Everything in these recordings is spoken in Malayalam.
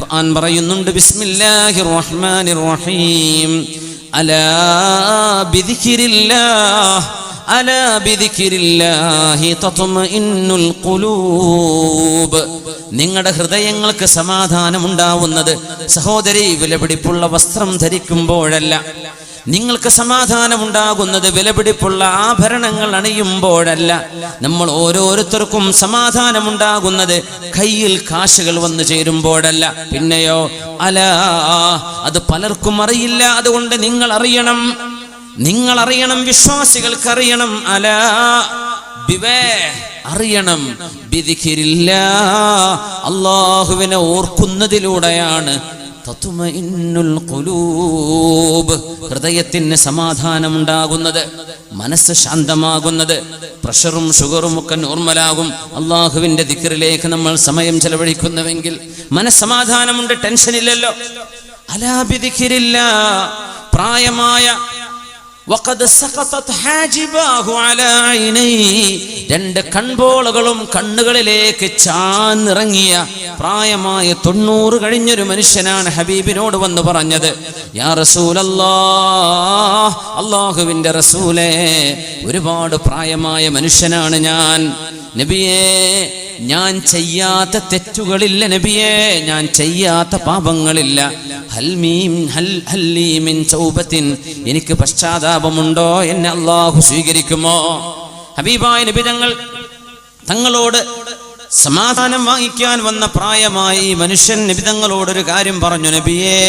ഖുർആൻ പറയുന്നുണ്ട് ബിസ്മില്ലാഹിർ റഹ്മാനിർ റഹീം അലാ ബിദിക്രില്ലാഹ് അലാ ബിദിക്രില്ലാഹി തത്മഇന്നുൽ ഖുലൂബ്. നിങ്ങളുടെ ഹൃദയങ്ങൾക്ക് സമാധാനം ഉണ്ടാവുന്നത് സഹോദരി വിലപിടിപ്പുള്ള വസ്ത്രം ധരിക്കുമ്പോഴല്ല. നിങ്ങൾക്ക് സമാധാനമുണ്ടാകുന്നത് വിലപിടിപ്പുള്ള ആഭരണങ്ങൾ അണിയുമ്പോഴല്ല. നമ്മൾ ഓരോരുത്തർക്കും സമാധാനമുണ്ടാകുന്നത് കയ്യിൽ കാശുകൾ വന്നു ചേരുമ്പോഴല്ല. പിന്നെയോ അല അത് പലർക്കും അറിയില്ല. അതുകൊണ്ട് നിങ്ങൾ അറിയണം. നിങ്ങൾ അറിയണം വിശ്വാസികൾക്ക് അറിയണം അല ബിവേ അറിയണം. അള്ളാഹുവിനെ ഓർക്കുന്നതിലൂടെയാണ് ഹൃദയത്തിന് സമാധാനമുണ്ടാകുന്നത് മനസ്സ് ശാന്തമാകുന്നത് പ്രഷറും ഷുഗറും ഒക്കെ നോർമലാകും. അള്ളാഹുവിന്റെ ദിക്കറിലേക്ക് നമ്മൾ സമയം ചെലവഴിക്കുന്നുവെങ്കിൽ മനസ്സമാധാനമുണ്ട് ടെൻഷനില്ലല്ലോ. അലാബിദിക്കിരില്ല പ്രായമായ രണ്ട് കൺപോളകളും കണ്ണുകളിലേക്ക് ചാന്നിറങ്ങിയ പ്രായമായ തൊണ്ണൂറ് കഴിഞ്ഞൊരു മനുഷ്യനാണ് ഹബീബിനോട് വന്ന് പറഞ്ഞത് യാ റസൂലല്ലാ അള്ളാഹുവിന്റെ റസൂലേ ഒരുപാട് പ്രായമായ മനുഷ്യനാണ് ഞാൻ. നബിയേ ഞാൻ ചെയ്യാത്ത തെറ്റുകളില്ല നബിയേ ഞാൻ ചെയ്യാത്ത പാപങ്ങളില്ല. ഹൽമീം എനിക്ക് പശ്ചാത്താപമുണ്ടോ? എന്നെ അള്ളാഹു സ്വീകരിക്കുമോ? ഹബീബായ നബി തങ്ങൾ തങ്ങളോട് സമാധാനം വാങ്ങിക്കാൻ വന്ന പ്രായമായി മനുഷ്യൻ നബി തങ്ങളോടൊരു കാര്യം പറഞ്ഞു നബിയേ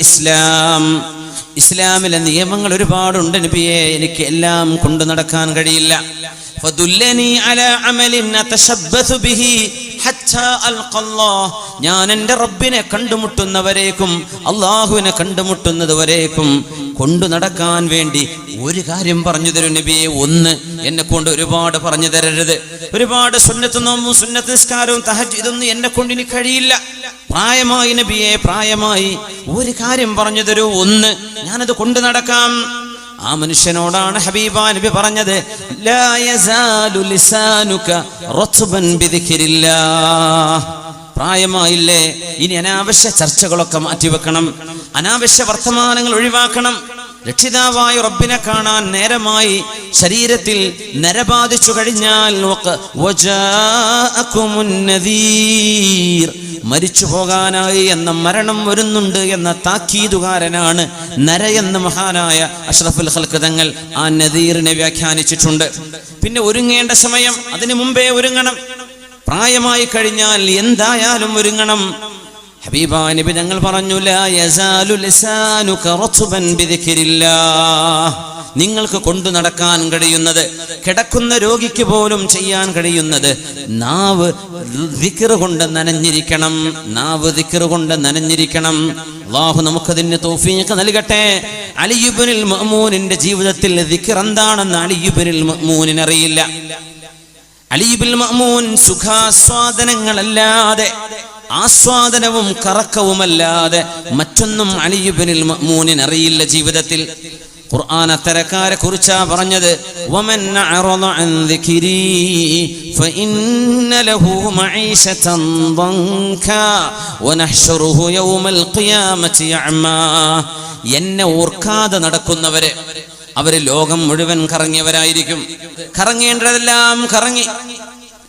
ഇസ്ലാം. ഇസ്ലാമിലെ നിയമങ്ങൾ ഒരുപാടുണ്ട് നബിയെ എനിക്ക് എല്ലാം കൊണ്ടു നടക്കാൻ കഴിയില്ല. ഞാൻ എന്റെ റബ്ബിനെ കണ്ടുമുട്ടുന്നവരേക്കും അള്ളാഹുവിനെ കണ്ടുമുട്ടുന്നത് വരേക്കും കൊണ്ടു നടക്കാൻ വേണ്ടി ഒരു കാര്യം പറഞ്ഞു തരും നബിയെ ഒന്ന് എന്നെ കൊണ്ട് ഒരുപാട് പറഞ്ഞു തരരുത്. ഒരുപാട് സുന്നത്ത് നോമ്പും സുന്നത്ത് നിസ്കാരവും തഹജ് ഇതൊന്നും എന്നെ കൊണ്ട് ഇനി കഴിയില്ല. പ്രായമായി നബിയെ പ്രായമായി. ഒരു കാര്യം പറഞ്ഞു തരൂ. ഒന്ന് ഞാനത് കൊണ്ടു നടക്കാം. ആ മനുഷ്യനോടാണ് ഹബീബ നബി പറഞ്ഞത് പ്രായമായില്ലേ? ഇനി അനാവശ്യ ചർച്ചകളൊക്കെ മാറ്റിവെക്കണം. അനാവശ്യ വർത്തമാനങ്ങൾ ഒഴിവാക്കണം. രക്ഷിതാവായ റബ്ബിനെ കാണാൻ നേരമായി ശരീരത്തിൽ നരബാധിച്ചു കഴിഞ്ഞാൽ നോക്ക്. മരിച്ചു പോകാനായി എന്ന മരണം വരുന്നുണ്ട് എന്ന താക്കീതുകാരനാണ് നര എന്ന മഹാനായ അഷ്റഫുൽ ഹൽക്ക് തങ്ങൾ ആ നദീറിനെ വ്യാഖ്യാനിച്ചിട്ടുണ്ട്. പിന്നെ ഒരുങ്ങേണ്ട സമയം അതിനു മുമ്പേ ഒരുങ്ങണം. പ്രായമായി കഴിഞ്ഞാൽ എന്തായാലും ഒരുങ്ങണം. ഹബീബാനിബി നബി ഞങ്ങൾ പറഞ്ഞു ലാ യസാലു ലിസാനുക റത്ബൻ ബിദിക്രില്ലാഹ്. നിങ്ങൾക്ക് കൊണ്ടു നടക്കാൻ കഴിയുന്നത് കിടക്കുന്ന രോഗിക്ക് പോലും ചെയ്യാൻ കഴിയുന്നത് നാവ് ദിക്കറ് കൊണ്ട് നനഞ്ഞിരിക്കണം നാവ് ദിക്കറ് കൊണ്ട് നനഞ്ഞിരിക്കണം. അള്ളാഹു നമുക്കതിന് തൗഫീഖ് നൽകട്ടെ. അലിയുബനിൽ മഹ്മൂനിന്റെ ജീവിതത്തിൽ ദിക്ർ എന്താണെന്ന് അലിയുബനിൽ മഅ്മൂനിന് അറിയില്ല. മഹ്മൂൻ മഅ്മൂൻ സുഖാസ്വാദനങ്ങളല്ലാതെ ആസ്വാദനവും കറക്കവുമല്ലാതെ മറ്റൊന്നും അലിയുബിനിൽ മഹ്മൂനിനറിയില്ല ജീവിതത്തിൽ. ഖുർആൻ അത്തരക്കാരെ കുറിച്ചാ പറഞ്ഞത്. എന്നെ ഓർക്കാതെ നടക്കുന്നവരെ അവർ ലോകം മുഴുവൻ കറങ്ങിയവരായിരിക്കും. കറങ്ങേണ്ടതെല്ലാം കറങ്ങി.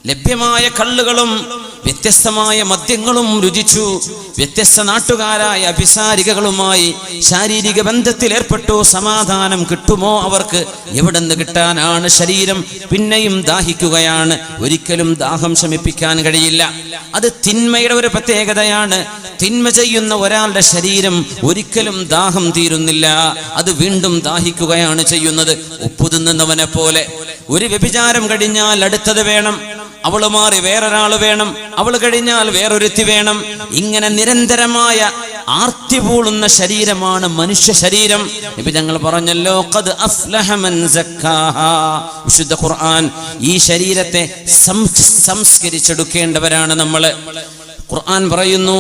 ലഭ്യമായ കള്ളുകളും വ്യത്യസ്തമായ മദ്യങ്ങളും രുചിച്ചു. വ്യത്യസ്ത നാട്ടുകാരായ അഭിസാരികകളുമായി ശാരീരിക ബന്ധത്തിൽ ഏർപ്പെട്ടു സമാധാനം കിട്ടുമോ അവർക്ക്? എവിടെന്ന് കിട്ടാനാണ് ശരീരം? പിന്നെയും ദാഹിക്കുകയാണ്. ഒരിക്കലും ദാഹം ശമിപ്പിക്കാൻ കഴിയില്ല. അത് തിന്മയുടെ ഒരു പ്രത്യേകതയാണ്. തിന്മ ചെയ്യുന്ന ഒരാളുടെ ശരീരം ഒരിക്കലും ദാഹം തീരുന്നില്ല. അത് വീണ്ടും ദാഹിക്കുകയാണ് ചെയ്യുന്നത്. ഉപ്പു തിന്നുന്നവനെ പോലെ. ഒരു വ്യഭിചാരം കഴിഞ്ഞാൽ അടുത്തത് വേണം. അവൾ മാറി വേറൊരാൾ വേണം. അവൾ കഴിഞ്ഞാൽ വേറൊരുത്തി വേണം. ഇങ്ങനെ നിരന്തരമായ ആർത്തി പൂളുന്ന ശരീരമാണ് മനുഷ്യ ശരീരം. ഇപ്പൊ ഞങ്ങൾ പറഞ്ഞല്ലോ. വിശുദ്ധ ഖുർആൻ ഈ ശരീരത്തെ സംസ്കരിച്ചെടുക്കേണ്ടവരാണ് നമ്മൾ. ഖുർആൻ പറയുന്നു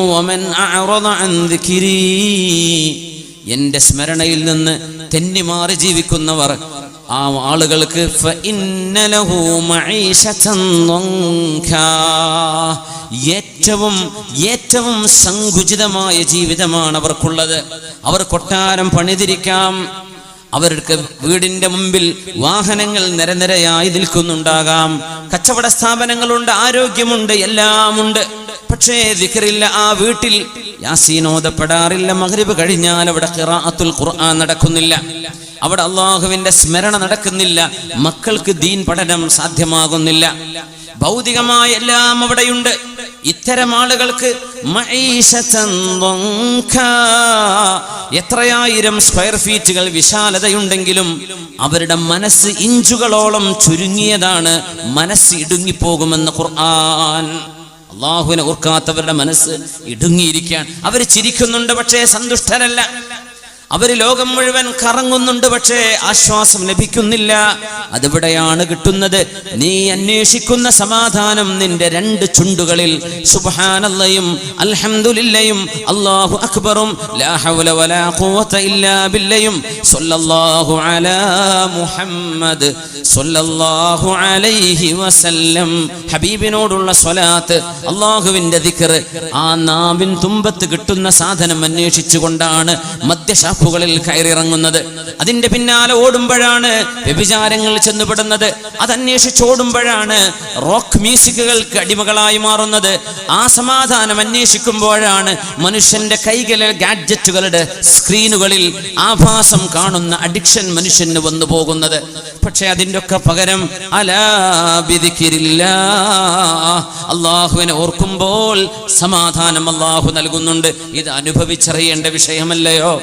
എന്റെ സ്മരണയിൽ നിന്ന് തെന്നിമാറി ജീവിക്കുന്നവർ ആ ആളുകൾക്ക്. ഏറ്റവും ഏറ്റവും സങ്കുചിതമായ ജീവിതമാണ് അവർക്കുള്ളത്. അവർ കൊട്ടാരം പണിതിരിക്കാം. അവർക്ക് വീടിന്റെ മുമ്പിൽ വാഹനങ്ങൾ നിരനിരയായി നിൽക്കുന്നുണ്ടാകാം. കച്ചവട സ്ഥാപനങ്ങളുണ്ട് ആരോഗ്യമുണ്ട് എല്ലാമുണ്ട്. പക്ഷേ ദിക്കറില്ല ആ വീട്ടിൽ യാസീനോദപ്പെടാറില്ല മഗ്രിബ് കഴിഞ്ഞാൽ അവിടെ ഖിറാഅത്തുൽ ഖുർആൻ നടക്കുന്നില്ല. അവിടെ അള്ളാഹുവിന്റെ സ്മരണ നടക്കുന്നില്ല. മക്കൾക്ക് ദീൻ പഠനം സാധ്യമാകുന്നില്ല. ഭൗതികമായ എല്ലാം അവിടെയുണ്ട്. ഇത്തരം ആളുകൾക്ക് എത്രയായിരം സ്ക്വയർ ഫീറ്റുകൾ വിശാലതയുണ്ടെങ്കിലും അവരുടെ മനസ്സ് ഇഞ്ചുകളോളം ചുരുങ്ങിയതാണ്. മനസ്സ് ഇടുങ്ങിപ്പോകുമെന്ന് ഖുർആൻ. അള്ളാഹുവിനെ ഓർക്കാത്തവരുടെ മനസ്സ് ഇടുങ്ങിയിരിക്കാൻ അവർ ചിരിക്കുന്നുണ്ട് പക്ഷേ സന്തുഷ്ടരല്ല. അവർ ലോകം മുഴുവൻ കറങ്ങുന്നുണ്ട് പക്ഷേ ആശ്വാസം ലഭിക്കുന്നില്ല. അതിവിടെയാണ് കിട്ടുന്നത്? നീ അന്വേഷിക്കുന്ന സമാധാനം നിന്റെ രണ്ട് ചുണ്ടുകളിൽ. സുബ്ഹാനല്ലയും അൽഹംദുലില്ലയും അല്ലാഹു അക്ബറും ലാ ഹൗല വലാ ഖുവത ഇല്ലാ ബില്ലയും സ്വല്ലല്ലാഹു അലാ മുഹമ്മദ് സ്വല്ലല്ലാഹു അലൈഹി വസല്ലം. ഹബീബിനോടുള്ള സ്വലാത്ത് അള്ളാഹുവിന്റെ ദിക്ർ ആ നാവിൻ തുമ്പത്ത് കിട്ടുന്ന സാധനം അന്വേഷിച്ചുകൊണ്ടാണ് മദ്യഷാപ്പുകളിൽ കയറിയിറങ്ങുന്നത്. അതിന്റെ പിന്നാലെ ഓടുമ്പോഴാണ് വ്യഭിചാരങ്ങൾ ചെന്നുപെടുന്നത്. അതന്വേഷിച്ചോടുമ്പോഴാണ് റോക്ക് മ്യൂസിക്കുകൾക്ക് അടിമകളായി മാറുന്നത്. ആ സമാധാനം അന്വേഷിക്കുമ്പോഴാണ് മനുഷ്യന്റെ കൈകളിൽ ഗാഡ്ജറ്റുകളുടെ സ്ക്രീനുകളിൽ ആഭാസം കാണുന്ന അഡിക്ഷൻ മനുഷ്യന് വന്നു പോകുന്നത്. പക്ഷെ അതിന്റെ ഒക്കെ പകരം അലാബിദിക്കിരില്ല അള്ളാഹുവിനെ ഓർക്കുമ്പോൾ സമാധാനം അള്ളാഹു നൽകുന്നുണ്ട്. ഇത് അനുഭവിച്ചറിയേണ്ട വിഷയമല്ലയോ?